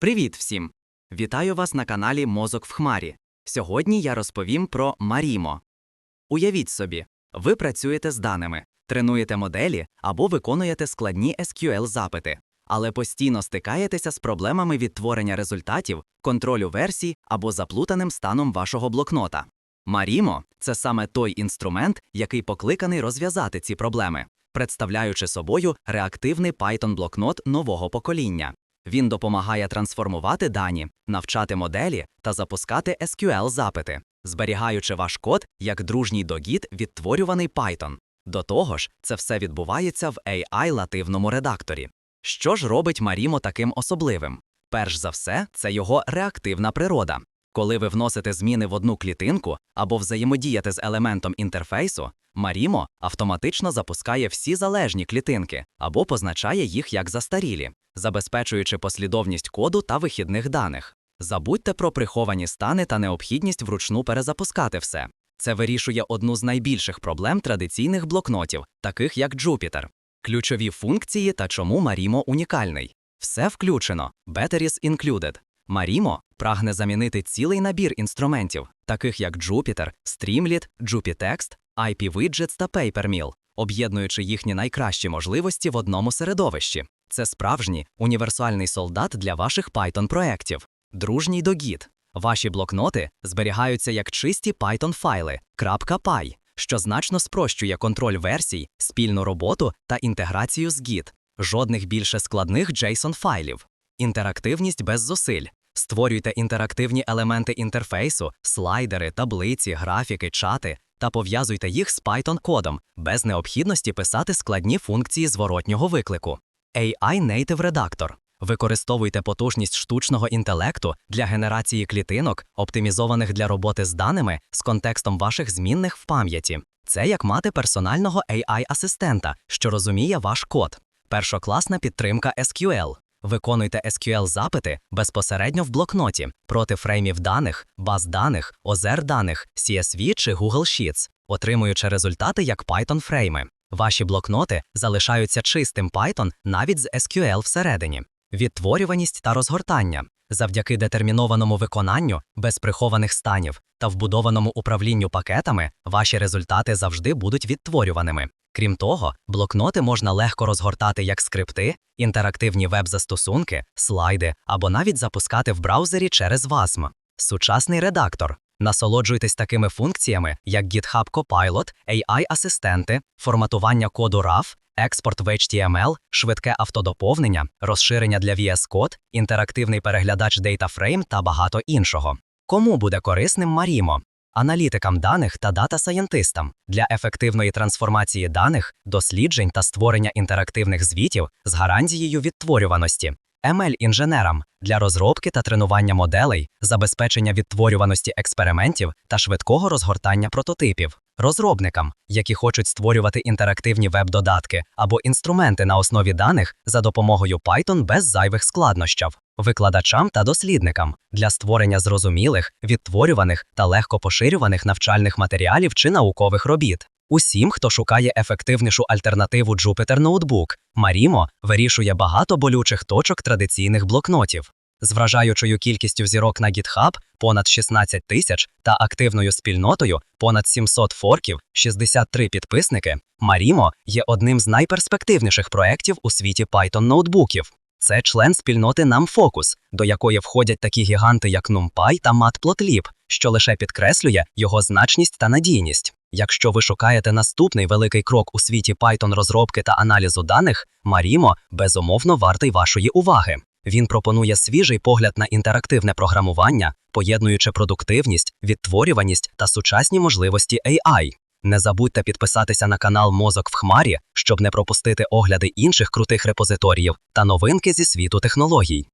Привіт всім! Вітаю вас на каналі Мозок в Хмарі. Сьогодні я розповім про Марімо. Уявіть собі, ви працюєте з даними, тренуєте моделі або виконуєте складні SQL запити, але постійно стикаєтеся з проблемами відтворення результатів, контролю версій або заплутаним станом вашого блокнота. Марімо це саме той інструмент, який покликаний розв'язати ці проблеми, представляючи собою реактивний Python-блокнот нового покоління. Він допомагає трансформувати дані, навчати моделі та запускати SQL-запити, зберігаючи ваш код як дружній догід, відтворюваний Python. До того ж, це все відбувається в AI-лативному редакторі. Що ж робить Марімо таким особливим? Перш за все, це його реактивна природа. Коли ви вносите зміни в одну клітинку або взаємодієте з елементом інтерфейсу, Marimo автоматично запускає всі залежні клітинки або позначає їх як застарілі, забезпечуючи послідовність коду та вихідних даних. Забудьте про приховані стани та необхідність вручну перезапускати все. Це вирішує одну з найбільших проблем традиційних блокнотів, таких як Jupyter. Ключові функції та чому Marimo унікальний. Все включено, Batteries included. Marimo прагне замінити цілий набір інструментів, таких як Jupyter, Streamlit, JupyText, IP-Widgets та PaperMill, об'єднуючи їхні найкращі можливості в одному середовищі. Це справжній універсальний солдат для ваших Python-проєктів. Дружній догід. Ваші блокноти зберігаються як чисті Python-файли .py, що значно спрощує контроль версій, спільну роботу та інтеграцію з Git. Жодних більше складних JSON-файлів. Інтерактивність без зусиль. Створюйте інтерактивні елементи інтерфейсу, слайдери, таблиці, графіки, чати та пов'язуйте їх з Python-кодом без необхідності писати складні функції зворотнього виклику. AI Native Redactor. Використовуйте потужність штучного інтелекту для генерації клітинок, оптимізованих для роботи з даними з контекстом ваших змінних в пам'яті. Це як мати персонального AI-асистента, що розуміє ваш код. Першокласна підтримка SQL. Виконуйте SQL-запити безпосередньо в блокноті проти фреймів даних, баз даних, озер даних, CSV чи Google Sheets, отримуючи результати як Python-фрейми. Ваші блокноти залишаються чистим Python навіть з SQL всередині. Відтворюваність та розгортання. Завдяки детермінованому виконанню, без прихованих станів та вбудованому управлінню пакетами, ваші результати завжди будуть відтворюваними. Крім того, блокноти можна легко розгортати як скрипти, інтерактивні веб-застосунки, слайди або навіть запускати в браузері через WASM. Сучасний редактор. Насолоджуйтесь такими функціями, як GitHub Copilot, AI-асистенти, форматування коду RAW, експорт в HTML, швидке автодоповнення, розширення для VS Code, інтерактивний переглядач DataFrame та багато іншого. Кому буде корисним Marimo? Аналітикам даних та дата-саєнтистам для ефективної трансформації даних, досліджень та створення інтерактивних звітів з гарантією відтворюваності, ML-інженерам для розробки та тренування моделей, забезпечення відтворюваності експериментів та швидкого розгортання прототипів, розробникам, які хочуть створювати інтерактивні веб-додатки або інструменти на основі даних за допомогою Python без зайвих складнощів, викладачам та дослідникам для створення зрозумілих, відтворюваних та легко поширюваних навчальних матеріалів чи наукових робіт. Усім, хто шукає ефективнішу альтернативу Jupyter Notebook, Marimo вирішує багато болючих точок традиційних блокнотів. З вражаючою кількістю зірок на GitHub понад 16 тисяч та активною спільнотою понад 700 форків, 63 підписники, Marimo є одним з найперспективніших проєктів у світі Python ноутбуків. Це член спільноти NumFocus, до якої входять такі гіганти, як NumPy та Matplotlib, що лише підкреслює його значність та надійність. Якщо ви шукаєте наступний великий крок у світі Python розробки та аналізу даних, Marimo безумовно вартий вашої уваги. Він пропонує свіжий погляд на інтерактивне програмування, поєднуючи продуктивність, відтворюваність та сучасні можливості AI. Не забудьте підписатися на канал Мозок в Хмарі, щоб не пропустити огляди інших крутих репозиторіїв та новинки зі світу технологій.